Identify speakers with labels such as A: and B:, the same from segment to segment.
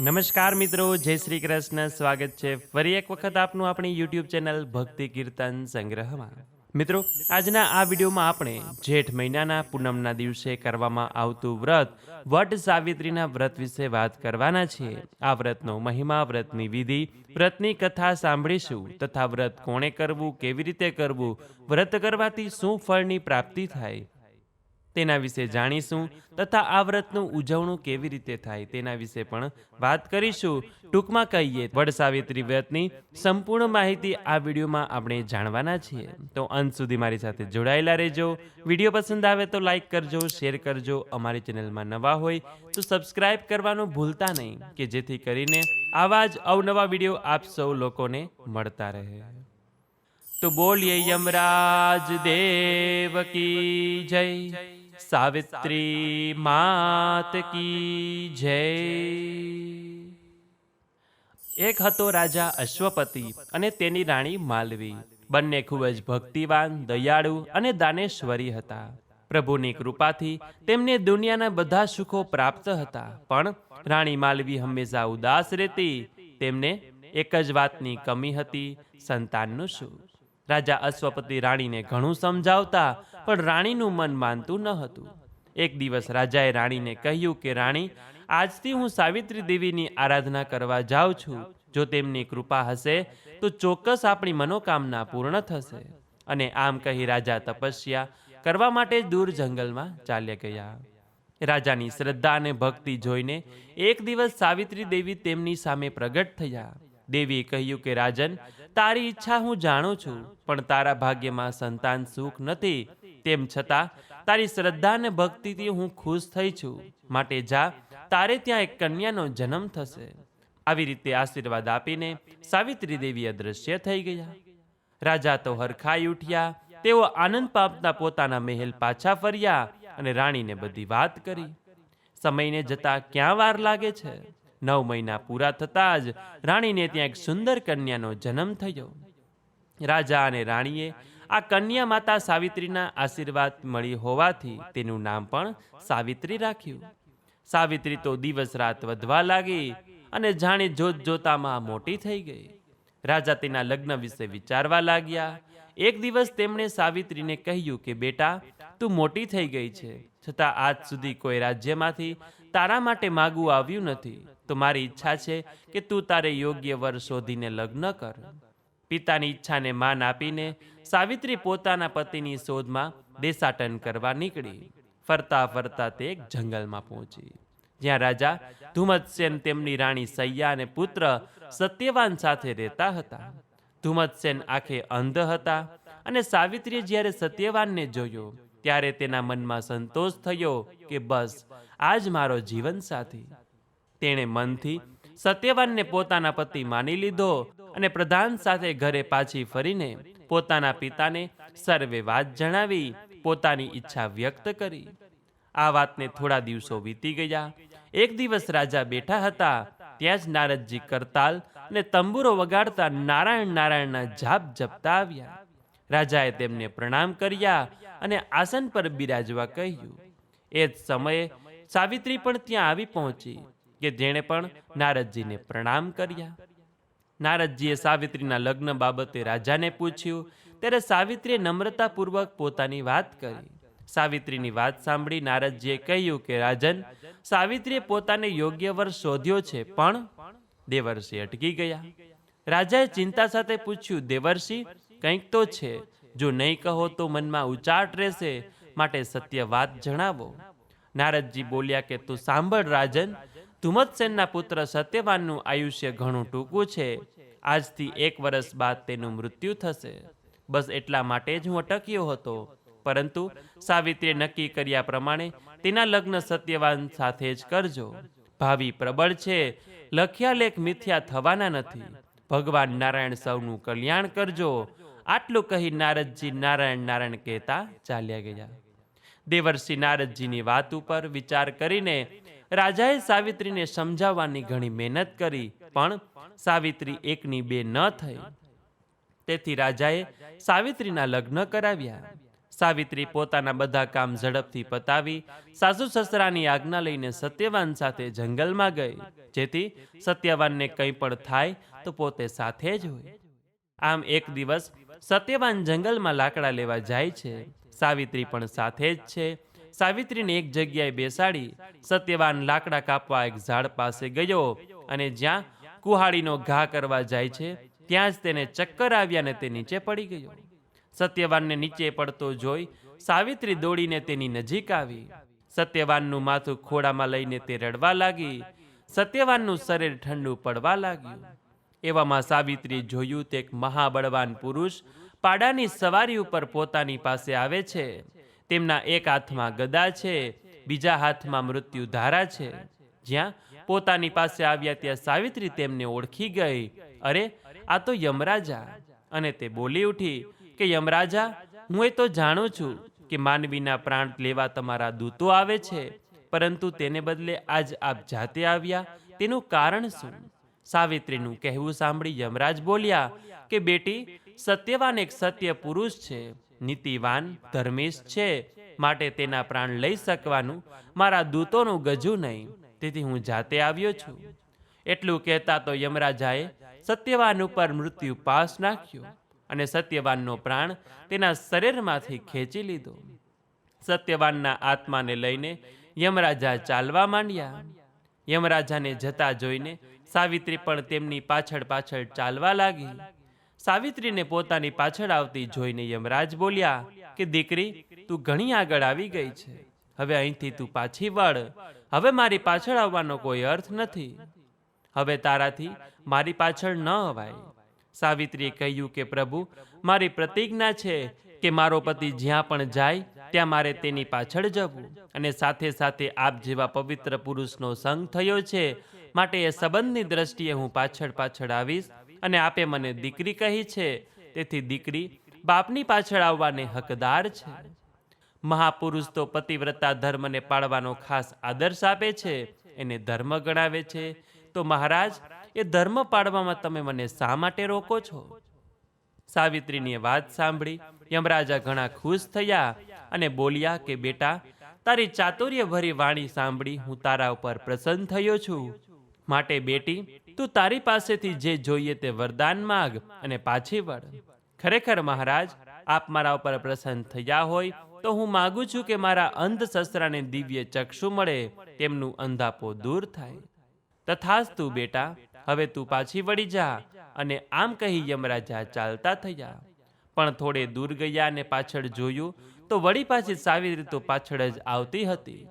A: નમસ્કાર મિત્રો, જય શ્રી કૃષ્ણ. સ્વાગત છે ફરી એક વખત આપનું આપણી યુટ્યુબ ચેનલ ભક્તિ કીર્તન સંગ્રહમાં. મિત્રો, આજના આ વિડીયોમાં આપણે જેઠ મહિનાના પૂનમના દિવસે કરવામાં આવતું વ્રત, વટ સાવિત્રીના વ્રત વિશે વાત કરવાના છીએ. આ વ્રતનો મહિમા, વ્રતની વિધિ, વ્રતની કથા સાંભળીશું તથા વ્રત કોણે કરવું, કેવી રીતે કરવું, વ્રત કરવાથી શું ફળની પ્રાપ્તિ થાય તેના વિશે જાણીશું તથા આ વ્રતનું ઉજવણું કેવી રીતે થાય તેના વિશે પણ વાત કરીશું. ટૂંકમાં કહીએ વડ સાવિત્રી વ્રતની સંપૂર્ણ માહિતી આ વિડીયોમાં આપણે જાણવાના છીએ. તો અંત સુધી મારી સાથે જોડાયેલા રહેજો. વીડિયો પસંદ આવે તો લાઈક કરજો, શેર કરજો. અમારી ચેનલમાં નવા હોય તો સબસ્ક્રાઇબ કરવાનું ભૂલતા નહીં, કે જેથી કરીને આવા જ અવનવા વીડિયો આપ સૌ લોકોને મળતા રહે. તો બોલીએ, યમરાજ દેવ કી જય. સાવિત્રી માત કી જય એક હતો રાજા અશ્વપતિ અને તેની રાણી માલવી. બંને ખૂબ જ ભક્તિવાન, દયાળુ અને દાનેશ્વરી હતા. પ્રભુની કૃપાથી તેમને દુનિયાના બધા સુખો પ્રાપ્ત હતા. પણ રાણી માલવી હંમેશા ઉદાસ રહેતી. તેમને એક જ વાતની કમી હતી, સંતાનનું શું રાજા અશ્વપતિ રાણીને ઘણું સમજાવતા પણ રાણીનું મન માનતું ન હતું. એક દિવસ રાજાએ રાણીને કહ્યું કે, રાણી, આજથી હું સાવિત્રી દેવીની આરાધના કરવા જાઉં છું. જો તેમની કૃપા હશે, તો ચોક્કસ આપણી મનોકામના પૂર્ણ થશે. અને આમ કહી રાજા તપસ્યા કરવા માટે દૂર જંગલમાં ચાલ્યા ગયા. રાજાની શ્રદ્ધા અને ભક્તિ જોઈને એક દિવસ સાવિત્રી દેવી તેમની સામે પ્રગટ થયા. દેવીએ કહ્યું કે, રાજન તારી ઈચ્છા હું જાણું છું, પણ તારા ભાગ્યમાં સંતાન સુખ નથી. તેમ છતાં, તારી શ્રદ્ધા અને ભક્તિથી હું ખુશ થઈ છું. માટે જા, તારે ત્યાં એક કન્યાનો જન્મ થશે. આવી રીતે આશીર્વાદ આપીને સાવિત્રી દેવી અદ્રશ્ય થઈ ગયા. રાજા તો હરખાઈ ઉઠ્યા. તેઓ આનંદ પામતા પોતાના મહેલ પાછા ફર્યા અને રાણીને બધી વાત કરી. સમયને જતા ક્યાં વાર લાગે છે? નવ મહિના પૂરા થતાં જ રાણીને ત્યાં એક સુંદર કન્યાનો જન્મ થયો. રાજા અને રાણીએ આ કન્યા માતા સાવિત્રીના આશીર્વાદ મળી હોવાથી તેનું નામ પણ સાવિત્રી રાખ્યું. સાવિત્રી તો દિવસ રાત વધવા લાગી અને જાણે જોત જોતામાં મોટી થઈ ગઈ. રાજા તેના લગ્ન વિશે વિચારવા લાગ્યા. એક દિવસ તેમણે સાવિત્રીને કહ્યું કે, બેટા, તું મોટી થઈ ગઈ છે. છતાં આજ સુધી કોઈ રાજ્યમાંથી તારા માટે માગવું આવ્યું નથી. તો મારી ઈચ્છા છે કે તું તારે યોગ્ય વર શોધીને લગ્ન કર. પિતાની ઈચ્છાને માન આપીને સાવિત્રી પોતાના પતિની શોધમાં દેશાટન કરવા નીકળી. ફરતા ફરતા તે એક જંગલમાં પહોંચી. જ્યાં રાજા ધુમતસેન તેમની રાણી સૈયા અને પુત્ર સત્યવાન સાથે રહેતા હતા. ધુમતસેન આંખે અંધ હતા અને સાવિત્રીએ જ્યારે સત્યવાનને જોયો, ત્યારે તેના મનમાં સંતોષ થયો કે બસ, આજ મારો જીવન સાથી. તેણે મનથી સત્યવાનને પોતાના પતિ માની લીધો અને પ્રધાન સાથે ઘરે પાછી ફરીને પોતાના પિતાને સર્વે વાત જણાવી, પોતાની ઈચ્છા વ્યક્ત કરી. આ વાતને થોડા દિવસો વીતી ગયા. એક દિવસ રાજા બેઠા હતા. ત્યાં જ નારદજી કરતાલ અને તંબુરો વગાડતા નારાયણ નારાયણના જાપ જપતા આવ્યા. રાજાએ તેમને પ્રણામ કર્યા અને આસન પર બિરાજવા કહ્યું. એ જ સમયે સાવિત્રી પણ ત્યાં આવી પહોંચી. કે જેણે પણ નારદજીને પ્રણામ કર્યા. નારદજીએ સાવિત્રીના લગ્ન બાબતે રાજાને પૂછ્યું, ત્યારે સાવિત્રીએ નમ્રતાપૂર્વક પોતાની વાત કરી. સાવિત્રીની વાત સાંભળી નારદજીએ કહ્યું કે, રાજન, સાવિત્રીએ પોતાને યોગ્ય વર શોધ્યો છે, પણ દેવર્ષિ અટકી ગયા. રાજાએ ચિંતા સાથે પૂછ્યું, દેવર્ષિ, કંઈક તો છે. જો નહીં કહો તો મનમાં ઉચાટ રહેશે. માટે સત્ય વાત જણાવો. નારદજી બોલ્યા કે, તું સાંભળ, રાજન. ધુમતસેનના પુત્ર સત્યવાનનું આયુષ્ય ઘણું ટૂંકું છે. આજથી એક વર્ષ બાદ તેનું મૃત્યુ થશે. બસ એટલા માટે જ હું અટક્યો હતો. પરંતુ સાવિત્રીએ નક્કી કર્યા પ્રમાણે તેના લગ્ન સત્યવાન સાથે જ કરજો. ભાવિ પ્રબળ છે. લખ્યા લેખ મિથ્યા થવાના નથી. ભગવાન નારાયણ સૌનું કલ્યાણ કરજો. આટલું કહી નારદજી નારાયણ નારાયણ કહેતા ચાલ્યા ગયા. દેવર્ષિ નારદજીની વાત ઉપર વિચાર કરીને રાજાએ સાવિત્રીને સમજાવવાની ઘણી મહેનત કરી, પણ સાવિત્રી એકની બે ન થઈ. તેથી રાજાએ સાવિત્રીના લગ્ન કરાવ્યા. સાવિત્રી પોતાના બધા કામ ઝડપથી પતાવી સાસુ સસરાની આજ્ઞા લઈને સત્યવાન સાથે જંગલમાં ગઈ. જેથી સત્યવાનને કંઈ પણ થાય તો પોતે સાથે જ હોય. આમ એક દિવસ સત્યવાન જંગલમાં લાકડા લેવા જાય છે. સાવિત્રી પણ સાથે જ છે. સાવિત્રીને એક જગ્યાએ બેસાડી સત્યવાન લાકડા કાપવા એક ઝાડ પાસે ગયો અને જ્યાં કુહાડીનો ઘા કરવા જાય છે, ત્યાં જ તેને ચક્કર આવ્યા ને તે નીચે પડી ગયો. સત્યવાનને નીચે પડતો જોઈ સાવિત્રી દોડીને તેની નજીક આવી. સત્યવાનનું માથું ખોડામાં લઈને તે રડવા લાગી. સત્યવાનનું શરીર ઠંડુ પડવા લાગ્યું. એવામાં સાવિત્રી જોયું તે એક મહાબળવાન પુરુષ પાડાની સવારી ઉપર પોતાની પાસે આવે છે. તેમના એક હાથમાં ગદા છે, બીજા હાથમાં મૃત્યુ ધારા છે. જ્યાં પોતાની પાસે આવ્યા ત્યાં સાવિત્રી તેમને ઓળખી ગઈ. અરે, આ તો યમરાજા. અને તે બોલી ઉઠી કે, યમરાજા, હું એ તો જાણું છું કે માનવીના પ્રાણ લેવા તમારા દૂતો આવે છે, પરંતુ તેને બદલે આજ આપ જાતે આવ્યા તેનું કારણ શું? સાવિત્રીનું કહેવું સાંભળી યમરાજ બોલ્યા કે, બેટી, સત્યવાન એક સત્ય પુરુષ છે. નીતિવાન ધર્મિષ્ઠ છે, માટે તેના પ્રાણ લઈ શકવાનું મારા દૂતોનું ગજુ નહીં. તેથી હું જાતે આવ્યો છું. એટલું કહેતા તો યમરાજાએ સત્યવાન ઉપર મૃત્યુ પાસ નાખ્યો અને સત્યવાનનો પ્રાણ તેના શરીરમાંથી ખેંચી લીધો. સત્યવાનના આત્માને લઈને યમરાજા ચાલવા માંડ્યા. યમરાજાને જતા જોઈને સાવિત્રી પણ તેમની પાછળ પાછળ ચાલવા લાગી. સાવિત્રીને પોતાની પાછળ આવતી જોઈને યમરાજ બોલ્યા કે, દીકરી, તું ઘણી આગળ આવી ગઈ છે. હવે અહીંથી તું પાછી વળ. હવે મારી પાછળ આવવાનો કોઈ અર્થ નથી. હવે તારાથી મારી પાછળ ન અવાય. સાવિત્રીએ કહ્યું કે, પ્રભુ, મારી પ્રતિજ્ઞા છે કે મારો પતિ જ્યાં પણ જાય, ત્યાં મારે તેની પાછળ જવું. અને સાથે સાથે આપ જેવા પવિત્ર પુરુષનો સંગ થયો છે, માટે એ સંબંધની દ્રષ્ટિએ હું પાછળ પાછળ આવીશ અને આપે મને દીકરી કહી છે. તેથી દીકરી બાપની પાછળ આવવાને હકદાર છે. મહાપુરુષ તો પતિવ્રતા ધર્મને પાળવાનો ખાસ આદર્શ આપે છે, એને ધર્મ ગણાવે છે. તો મહારાજ, એ ધર્મ પાળવામાં તમે મને શા માટે રોકો છો? સાવિત્રીની વાત સાંભળી યમરાજા ઘણા ખુશ થયા અને બોલ્યા કે, બેટા, તારી ચાતુર્યભરી વાણી સાંભળી હું તારા ઉપર પ્રસન્ન થયો છું. માટે બેટી, તું તારી પાસેથી જે જોઈએ તે વરદાન માગ અને પાછી વળ. ખરેખર મહારાજ, આપ મારા ઉપર પ્રસન્ન થયા હોય તો હું માગું છું કે મારા અંધ સસરાને દિવ્ય ચક્ષુ મળે, તેમનું અંધાપો દૂર થાય. તથાસ્તુ બેટા, હવે તું પાછી વળી જા અને આમ કહી યમરાજા ચાલતા થયા. પણ થોડે દૂર ગયા અને પાછળ જોયું તો વળી પાછી સાવિત્રી તો પાછળ જ આવતી હતી.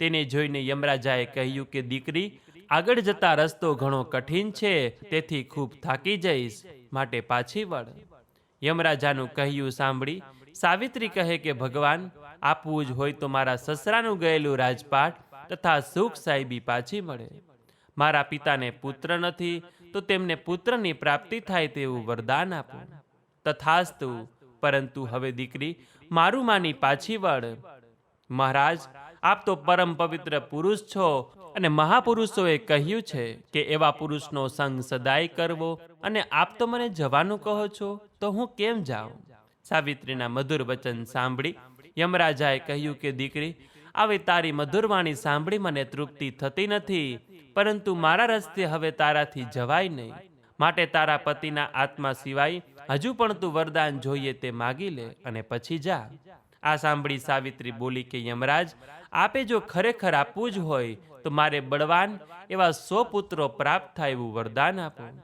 A: તેને જોઈને યમરાજાએ કહ્યું કે દીકરી આગળ જતા રસ્તો ઘણો કઠિન છે, તેથી ખૂબ થાકી જઈશ, માટે પાછી વળ. યમરાજાનું કહ્યું સાંભળી, સાવિત્રી કહે કે, ભગવાન, આપવું જ હોય તો મારા સસરાનું ગયેલું રાજપાટ તથા સુખ સાહેબી પાછી મળે. મારા પિતાને પુત્ર નથી, તો તેમને પુત્રની પ્રાપ્તિ થાય તેવું વરદાન આપો. તથાસ્તુ, પરંતુ હવે દીકરી, મારું માની પાછી વળ. મહારાજ, આપ તો પરમ પવિત્ર પુરુષ છો અને મહાપુરુષોએ કહ્યું છે કે એવા પુરુષનો સંગ સદાય કરવો અને આપ તો મને જવાનું કહો છો, તો હું કેમ જાઉં? સાવિત્રીના મધુર વચન સાંભળી યમરાજાએ કહ્યું કે, દીકરી, આવી તારી મધુર વાણી સાંભળી મને તૃપ્તિ થતી નથી, પરંતુ મારા રસ્તે હવે તારાથી જવાય નહીં. માટે તારા પતિના આત્મા સિવાય હજુ પણ તું વરદાન જોઈએ તે માગી લે અને પછી જા. આ સાંભળી સાવિત્રી બોલી કે, યમરાજ, આપે જો ખરેખર આપવું જ હોય, તો મારે બળવાન એવા સો પુત્રો પ્રાપ્ત થાય એવું વરદાન આપો.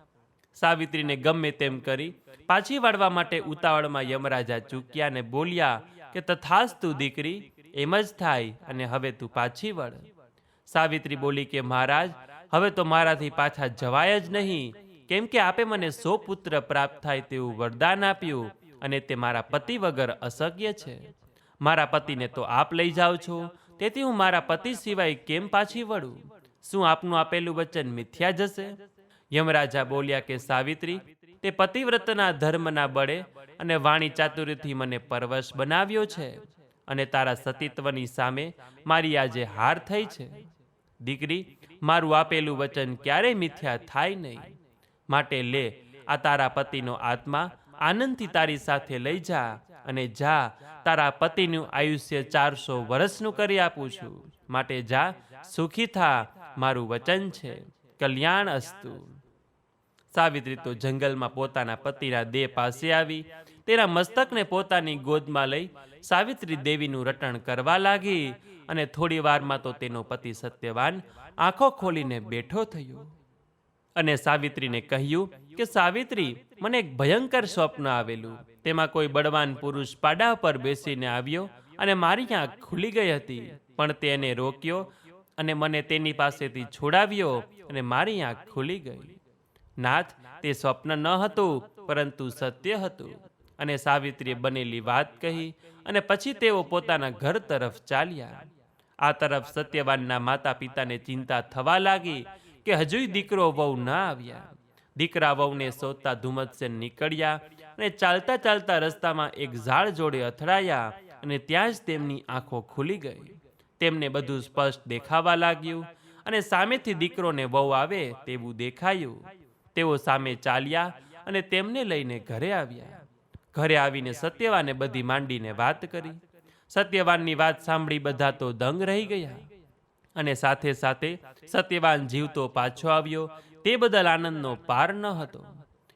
A: સાવિત્રીને ગમે તેમ કરી પાછી વાળવા માટે ઉતાવળમાં યમરાજા ચૂક્યા ને બોલ્યા કે, તથાસ્તુ દીકરી, એમ જ થાય અને હવે તું પાછી વળ. સાવિત્રી બોલી કે, મહારાજ, હવે તો મારાથી પાછા જવાય જ નહીં. કેમ કે આપે મને સો પુત્ર પ્રાપ્ત થાય તેવું વરદાન આપ્યું અને તે મારા પતિ વગર અશક્ય છે. મારા પતિને તો આપ લઈ જાઓ છો. તેથી હું મારા પતિ સિવાય કેમ પાછી વળું? શું આપનું આપેલું વચન મિથ્યા જશે? યમરાજા બોલ્યા કે, સાવિત્રી, તે પતિવ્રતના ધર્મના બળે અને વાણી ચાતુર્યથી મને પરવશ બનાવ્યો છે અને તારા સતીત્વની સામે મારી આજે હાર થઈ છે. દીકરી, મારું આપેલું વચન ક્યારેય મિથ્યા થાય નહીં. માટે લે, આ તારા પતિનો આત્મા આનંદથી તારી સાથે લઈ જા અને જા, તારા પતિનું આયુષ્ય ચારસો વર્ષનું કરી આપું છું. માટે જા, સુખી થા, મારું વચન છે, કલ્યાણ અસ્તુ. સાવિત્રી તો જંગલમાં પોતાના પતિના દેહ પાસે આવી, તેના મસ્તકને પોતાની ગોદમાં લઈ સાવિત્રી દેવીનું રટણ કરવા લાગી અને થોડી વારમાં તો તેનો પતિ સત્યવાન આંખો ખોલીને બેઠો થયો. અને સાવિત્રીને કહ્યું કે, સાવિત્રી, મને એક ભયંકર સ્વપ્ન આવેલું. તેમાં કોઈ બળવાન પુરુષ પાડા પર બેસીને આવ્યો અને મારી આંખ ખુલી ગઈ હતી. પણ તેને રોક્યો અને મને તેની પાસેથી છોડાવ્યો અને મારી આંખ ખુલી ગઈ. નાથ, તે સ્વપ્ન ન હતું, પરંતુ સત્ય હતું. અને સાવિત્રીએ બનેલી વાત કહી અને પછી તેઓ પોતાના ઘર તરફ ચાલ્યા. આ તરફ સત્યવાનના માતા પિતાને ચિંતા થવા લાગી કે હજુય દીકરો વહુ ન આવ્યા. દીકરા વહુને શોધતા ધુમ્મતસેન નીકળ્યા અને ચાલતા ચાલતા રસ્તામાં એક ઝાડ જોડે અથડાયા અને ત્યાં જ તેમની આંખો ખુલી ગઈ. તેમને બધું સ્પષ્ટ દેખાવા લાગ્યું અને સામેથી દીકરોને વહુ આવે તેવું દેખાયું. તેઓ સામે ચાલ્યા અને તેમને લઈને ઘરે આવ્યા. ઘરે આવીને સત્યવાને બધી માંડીને વાત કરી. સત્યવાનની વાત સાંભળી બધા તો દંગ રહી ગયા. અને સાથે સાથે સત્યવાન જીવતો પાછો આવ્યો. તે બદલ આનંદનો પાર ન હતો.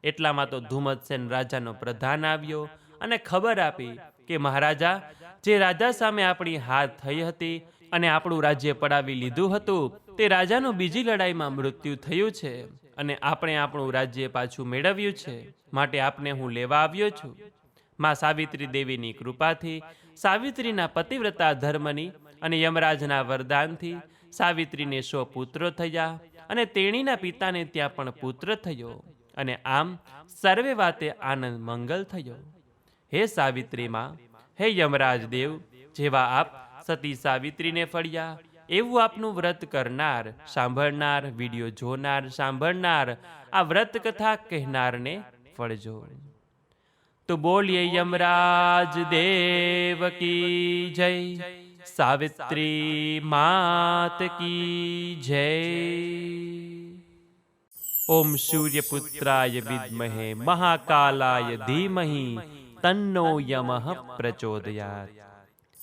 A: એટલામાં તો ધુમ્મતસેન રાજાનો પ્રધાન આવ્યો અને ખબર આપી કે મહારાજા, જે રાજા સામે આપણી હાર થઈ હતી અને આપણું રાજ્ય પડાવી લીધું હતું, તે રાજાનું બીજી લડાઈમાં મૃત્યુ થયું છે અને આપણે આપણું રાજ્ય પાછું મેળવ્યું છે. માટે આપને હું લેવા આવ્યો છું. માં સાવિત્રી દેવીની કૃપાથી સાવિત્રીના પતિવ્રતા ધર્મની અને યમરાજના વરદાનથી સાવિત્રીને સો પુત્રો થયા અને તેણીના પિતાને ત્યાં પણ પુત્ર થયો અને આમ સર્વે વાતે આનંદ મંગલ થયો. હે સાવિત્રીમાં હે યમરાજ દેવ, જેવા આપ સતી સાવિત્રીને ફળ્યા, એવું આપનું વ્રત કરનાર, સાંભળનાર, વીડિયો જોનાર, સાંભળનાર, આ વ્રત કથા કહેનારને ફળજો. તો બોલીએ યમરાજ દેવ કી જય. સાવિત્રી માત કી જય ઓમ સૂર્યપુત્રાય વિદ્મહે મહાકાલાય ધીમહી તન્નો યમઃ પ્રચોદયાત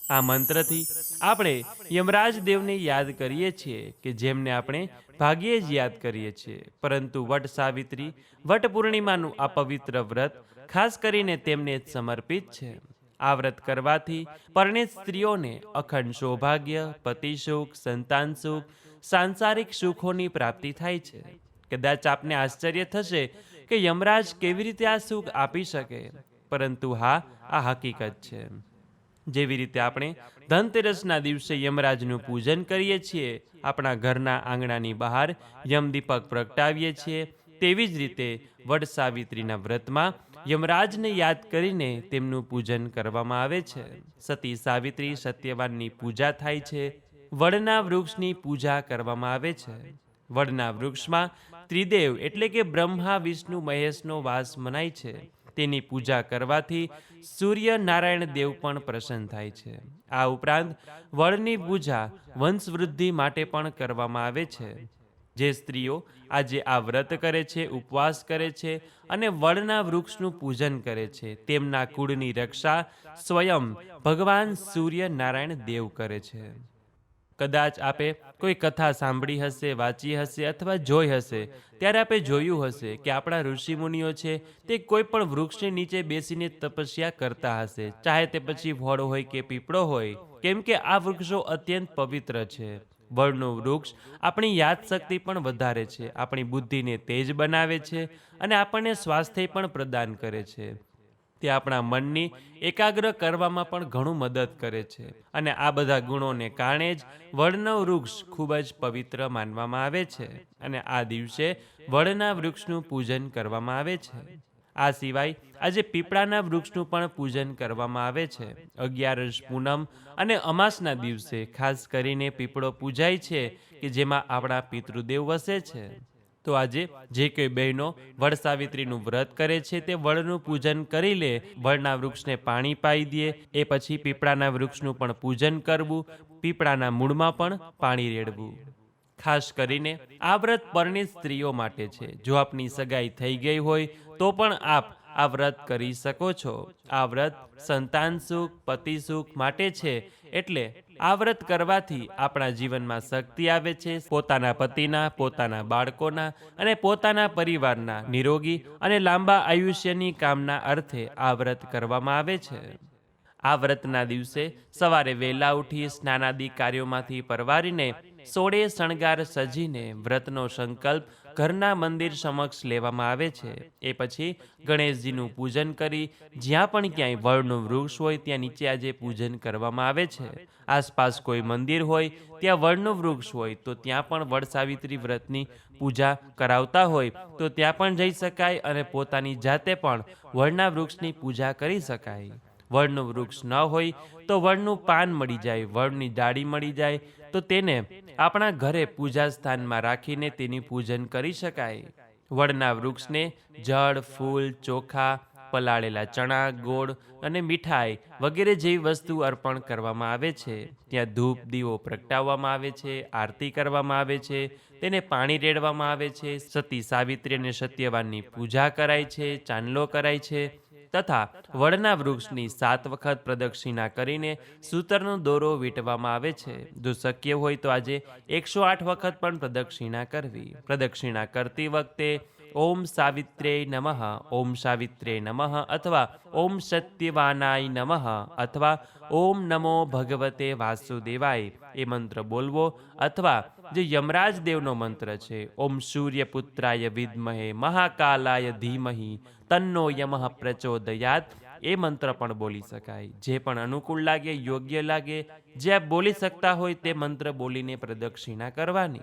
A: આ મંત્રથી આપણે યમરાજ દેવને યાદ કરીએ છીએ કે જેમને આપણે ભાગ્યે જ યાદ કરીએ છીએ. પરંતુ વટ સાવિત્રી, વટ પૂર્ણિમાનું આ પવિત્ર વ્રત ખાસ કરીને તેમને જ સમર્પિત છે. આ વ્રત કરવાથી પરણિત સ્ત્રીઓને અખંડ સૌભાગ્ય, પતિ સુખ, સંતાન સુખ, સાંસારિક સુખોની પ્રાપ્તિ થાય છે. કદાચ આપને આશ્ચર્ય થશે કે યમરાજ કેવી રીતે આ સુખ આપી શકે, પરંતુ હા, આ હકીકત છે. જેવી રીતે આપણે ધનતેરસના દિવસે યમરાજનું પૂજન કરીએ છીએ, આપણા ઘરના આંગણાની બહાર યમદીપક પ્રગટાવીએ છીએ, તેવી જ રીતે વડ સાવિત્રીના વ્રતમાં યમરાજને યાદ કરીને તેમનું પૂજન કરવામાં આવે છે. સતી સાવિત્રી સત્યવાનની પૂજા થાય છે. વડના વૃક્ષની પૂજા કરવામાં આવે છે. વડના વૃક્ષમાં ત્રિદેવ એટલે કે બ્રહ્મા, વિષ્ણુ, મહેશનો વાસ મનાય છે. તેની પૂજા કરવાથી સૂર્ય નારાયણ દેવ પણ પ્રસન્ન થાય છે. આ ઉપરાંત વડની પૂજા વંશવૃદ્ધિ માટે પણ કરવામાં આવે છે. જે સ્ત્રીઓ આજે આ વ્રત કરે છે, ઉપવાસ કરે છે અને વડના વૃક્ષનું પૂજન કરે છે, તેમના કુળની રક્ષા સ્વયં ભગવાન સૂર્ય નારાયણ દેવ કરે છે. કદાચ આપે કોઈ કથા સાંભળી હશે, વાંચી હશે અથવા જોઈ હશે, ત્યારે આપે જોયું હશે કે આપણા ઋષિમુનિઓ છે તે કોઈ પણ વૃક્ષની નીચે બેસીને તપસ્યા કરતા હશે, ચાહે તે પછી વડ હોય કે પીપળો હોય, કેમ કે આ વૃક્ષો અત્યંત પવિત્ર છે. વડનું વૃક્ષ આપણી યાદશક્તિ પણ વધારે છે, આપણી બુદ્ધિને તેજ બનાવે છે અને આપણને સ્વાસ્થ્ય પણ પ્રદાન કરે છે. તે આપણા મનની એકાગ્ર કરવામાં પણ ઘણું મદદ કરે છે અને આ બધા ગુણોને કારણે જ વડનું વૃક્ષ ખૂબ જ પવિત્ર માનવામાં આવે છે અને આ દિવસે વડના વૃક્ષનું પૂજન કરવામાં આવે છે. આ સિવાય આજે પીપળાના વૃક્ષનું પણ પૂજન કરવામાં આવે છે. અગિયારસ પૂનમ અને અમાસના દિવસે ખાસ કરીને પીપળો પૂજાય છે કે જેમાં આપણા પિતૃદેવ વસે છે. તો આજે જે કોઈ બહેનો વડ સાવિત્રીનું વ્રત કરે છે તે વડનું પૂજન કરી લે, વડના વૃક્ષને પાણી પાઈ દે, એ પછી પીપળાના વૃક્ષનું પણ પૂજન કરવું, પીપળાના મૂળમાં પણ પાણી રેડવું. ખાસ કરીને આ વ્રત પરણિત સ્ત્રીઓ માટે છે. જો આપની સગાઈ થઈ ગઈ હોય, તો પણ આપ આ વ્રત કરી શકો છો. આ વ્રત સંતાન સુખ, પતિ સુખ માટે છે. એટલે આ વ્રત કરવાથી આપણા જીવનમાં શક્તિ આવે છે. પોતાના પતિના, પોતાના બાળકોના અને પોતાના પરિવારના નિરોગી અને લાંબા આયુષ્યની કામના અર્થે આ વ્રત કરવામાં આવે છે. આ વ્રતના દિવસે સવારે વહેલા ઉઠી સ્નાનાદિ કાર્યોમાંથી પરવારીને સોળે શણગાર સજીને વ્રતનો સંકલ્પ ઘરના મંદિર સમક્ષ લેવામાં આવે છે. એ પછી ગણેશજીનું પૂજન કરી જ્યાં પણ ક્યાંય વડનું વૃક્ષ હોય ત્યાં નીચે આજે પૂજન કરવામાં આવે છે. આસપાસ કોઈ મંદિર હોય ત્યાં વડનું વૃક્ષ હોય તો ત્યાં પણ વડ સાવિત્રી વ્રતની પૂજા કરાવતા હોય તો ત્યાં પણ જઈ શકાય અને પોતાની જાતે પણ વડના વૃક્ષની પૂજા કરી શકાય. વડનું વૃક્ષ ન હોય તો વડનું પાન મળી જાય વડની ડાળી મળી જાય. તો તેને આપણા ઘરે પૂજા સ્થાનમાં રાખીને તેની પૂજન કરી શકાય. વડના વૃક્ષને જળ, ફૂલ, ચોખા, પલાળેલા ચણા, ગોળ અને મીઠાઈ વગેરે જેવી વસ્તુ અર્પણ કરવામાં આવે છે. ત્યાં ધૂપ, દીવો પ્રગટાવવામાં આવે છે, આરતી કરવામાં આવે છે, તેને પાણી રેડવામાં આવે છે, સતી સાવિત્રી અને સત્યવાનની પૂજા કરાય છે, ચાંદલો કરાય છે. તથા વડના વૃક્ષની સાત વખત પ્રદક્ષિણા કરીને સૂતરનો દોરો વીંટવામાં આવે છે. જો શક્ય હોય તો આજે એકસો આઠ વખત પણ પ્રદક્ષિણા કરવી. પ્રદક્ષિણા કરતી વખતે ઓમ સાવિત્રે નમઃ, ઓમ સાવિત્રે નમઃ અથવા ઓમ સત્યવાનાય નમઃ અથવા ઓમ નમો ભગવતે વાસુદેવાય એ મંત્ર બોલવો અથવા જે યમરાજ દેવનો મંત્ર છે, ઓમ સૂર્યપુત્રાય વિદ્મહે, મહાકાલાય ધીમહિ, તન્નો યમઃ પ્રચોદયાત, એ મંત્ર પણ બોલી શકાય. જે પણ અનુકૂળ લાગે, યોગ્ય લાગે, જે આપ બોલી શકતા હોય તે મંત્ર બોલીને પ્રદક્ષિણા કરવાની.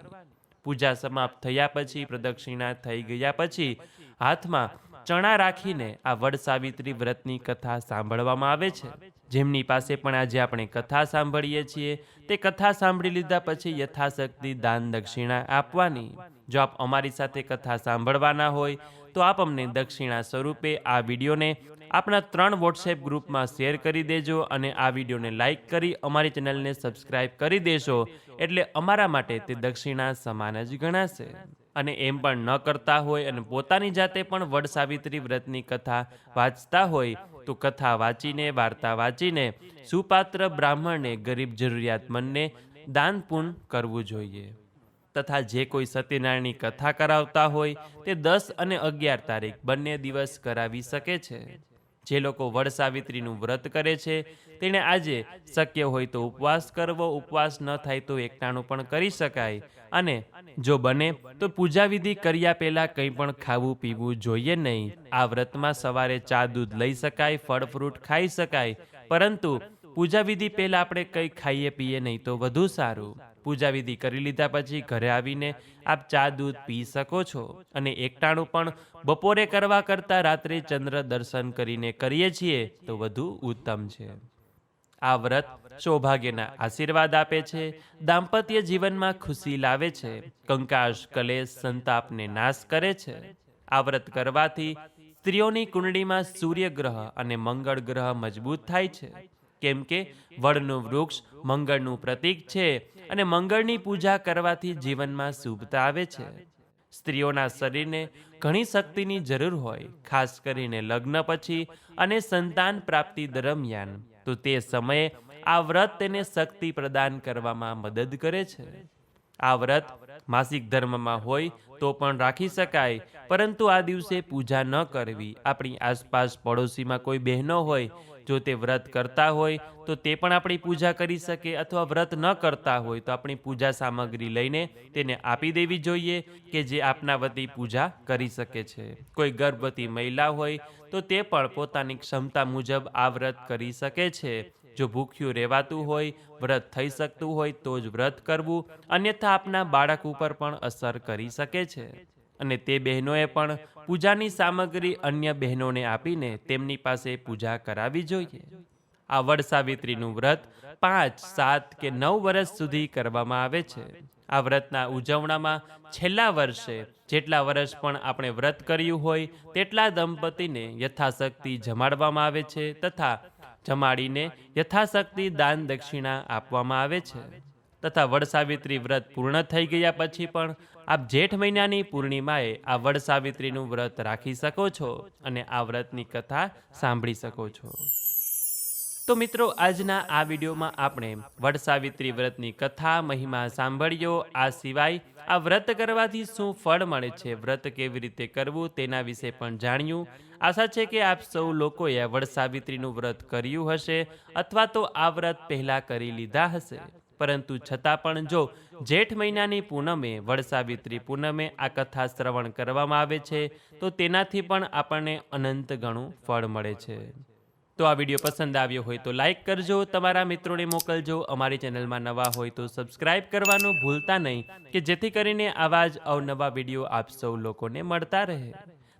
A: પૂજા સમાપ્ત થયા પછી, પ્રદક્ષિણા થઈ ગયા પછી, હાથમાં ચણા રાખીને આ વડ સાવિત્રી વ્રતની કથા સાંભળવામાં આવે છે. જેમની પાસે પણ આજે આપણે કથા સાંભળીએ છીએ, તે કથા સાંભળી લીધા પછી યથાશક્તિ દાન દક્ષિણા આપવાની. જો આપ અમારી સાથે કથા સાંભળવાના હોય, તો આપ અમને દક્ષિણા સ્વરૂપે આ વિડીયોને આપણા ત્રણ વોટ્સએપ ગ્રુપમાં શેર કરી દેજો અને આ વિડીયોને લાઇક કરી અમારી ચેનલને સબસ્ક્રાઇબ કરી દેશો, એટલે અમારા માટે તે દક્ષિણા સમાન જ ગણાશે. અને એમ પણ ન કરતા હોય અને પોતાની જાતે પણ વડ સાવિત્રી વ્રતની કથા વાંચતા હોય તો કથા વાંચીને, વાર્તા વાંચીને, સુપાત્ર બ્રાહ્મણને ગરીબ જરૂરિયાતમંદને દાન પૂર્ણ કરવું જોઈએ. તથા જે કોઈ સત્યનારાયણની કથા કરાવતા હોય, તે દસ અને અગિયાર તારીખ બંને દિવસ કરાવી શકે છે. જે લોકો વડ સાવિત્રીનું વ્રત કરે છે, તેણે આજે શક્ય હોય તો ઉપવાસ કરવો, ઉપવાસ ન થાય તો એકટાણું પણ કરી શકાય. અને જો બને તો પૂજાવિધિ કર્યા પહેલા કંઈ પણ ખાવું પીવું જોઈએ નહીં. આ વ્રતમાં સવારે ચા દૂધ લઈ શકાય, ફળ ફ્રૂટ ખાઈ શકાય. પરંતુ પૂજા વિધિ પહેલા આપણે કંઈ ખાઈએ, પીએ નહીં તો વધુ સારું. પૂજા વિધિ કરી લીધા પછી ઘરે આવીને આપ ચા, દૂધ પી શકો છો. અને એકટાણું પણ બપોરે કરવા કરતાં રાત્રે ચંદ્ર દર્શન કરીને કરીએ છીએ તો વધુ ઉત્તમ છે. આ વ્રત સૌભાગ્યના આશીર્વાદ આપે છે, દાંપત્ય જીવનમાં ખુશી લાવે છે કંકાશ કલેશ, સંતાપને નાશ કરે છે. આ વ્રત કરવાથી સ્ત્રીઓની કુંડળીમાં સૂર્યગ્રહ અને મંગળ ગ્રહ મજબૂત થાય છે. કેમ કે વડનું વૃક્ષ મંગળનું પ્રતીક છે અને મંગળની પૂજા કરવાથી જીવનમાં શુભતા આવે છે. સ્ત્રીઓના શરીરને ઘણી શક્તિની જરૂર હોય, ખાસ કરીને લગ્ન પછી અને સંતાન પ્રાપ્તિ દરમિયાન. તો તે સમયે આ વ્રત તેને શક્તિ પ્રદાન કરવામાં મદદ કરે છે. આ વ્રત માસિક ધર્મમાં હોય તો પણ રાખી શકાય, પરંતુ આ દિવસે પૂજા ન કરવી. આપણી આસપાસ પડોશીમાં કોઈ બહેનો હોય, જો તે વ્રત કરતા હોય, તો તે પણ આપણી પૂજા કરી શકે અથવા વ્રત ન કરતા હોય, તો આપણી પૂજા સામગ્રી લઈને તેને આપી દેવી જોઈએ કે જે આપના વતી પૂજા કરી શકે છે. કોઈ ગર્ભવતી મહિલા હોય, તો તે પણ પોતાની ક્ષમતા મુજબ આ વ્રત કરી શકે છે. જો ભૂખ્યું રહેવાતું હોય, વ્રત થઈ શકતું હોય તો જ વ્રત કરવું, અન્યથા આપના બાળક ઉપર પણ અસર કરી શકે છે. અને તે બહેનોએ પણ પૂજાની સામગ્રી અન્ય બહેનોને આપીને તેમની પાસે પૂજા કરાવી જોઈએ. આ વડ સાવિત્રીનું વ્રત પાંચ, સાત કે નવ વર્ષ સુધી કરવામાં આવે છે. આ વ્રતના ઉજવણામાં છેલ્લા વર્ષે જેટલા વર્ષ પણ આપણે વ્રત કર્યું હોય, તેટલા દંપતીને યથાશક્તિ જમાડવામાં આવે છે તથા જમાડીને યથાશક્તિ દાન દક્ષિણા આપવામાં આવે છે. તથા વડસાવિત્રી વ્રત પૂર્ણ થઈ ગયા પછી પણ આપ જેઠ મહિનાની પૂર્ણિમાએ આ વડસાવિત્રીનું વ્રત રાખી શકો છો અને આ વ્રતની કથા સાંભળી શકો છો. તો મિત્રો, આજના આ વિડીયોમાં આપણે વડસાવિત્રી વ્રતની કથા, મહિમા સાંભળ્યો. આ સિવાય આ વ્રત કરવાથી શું ફળ મળે છે, વ્રત કેવી રીતે કરવું તેના વિશે પણ જાણ્યું. આશા છે કે આપ સૌ લોકોએ વડ સાવિત્રીનું વ્રત કર્યું હશે અથવા તો આ વ્રત પહેલાં કરી લીધા હશે. પરંતુ છતાં પણ જો જેઠ મહિનાની પૂનમે વડસાવિત્રી પૂનમે આ કથા શ્રવણ કરવામાં આવે છે, તો તેનાથી પણ આપણને અનંત ગણું ફળ મળે છે. તો આ વીડિયો પસંદ આવ્યો હોય તો લાઇક કરજો, તમારા મિત્રોને મોકલજો, અમારી ચેનલમાં નવા હોય તો સબસ્ક્રાઇબ કરવાનું ભૂલતા નહીં, કે જેથી કરીને આવા જ અવનવા વીડિયો આપ સૌ લોકોને મળતા રહે.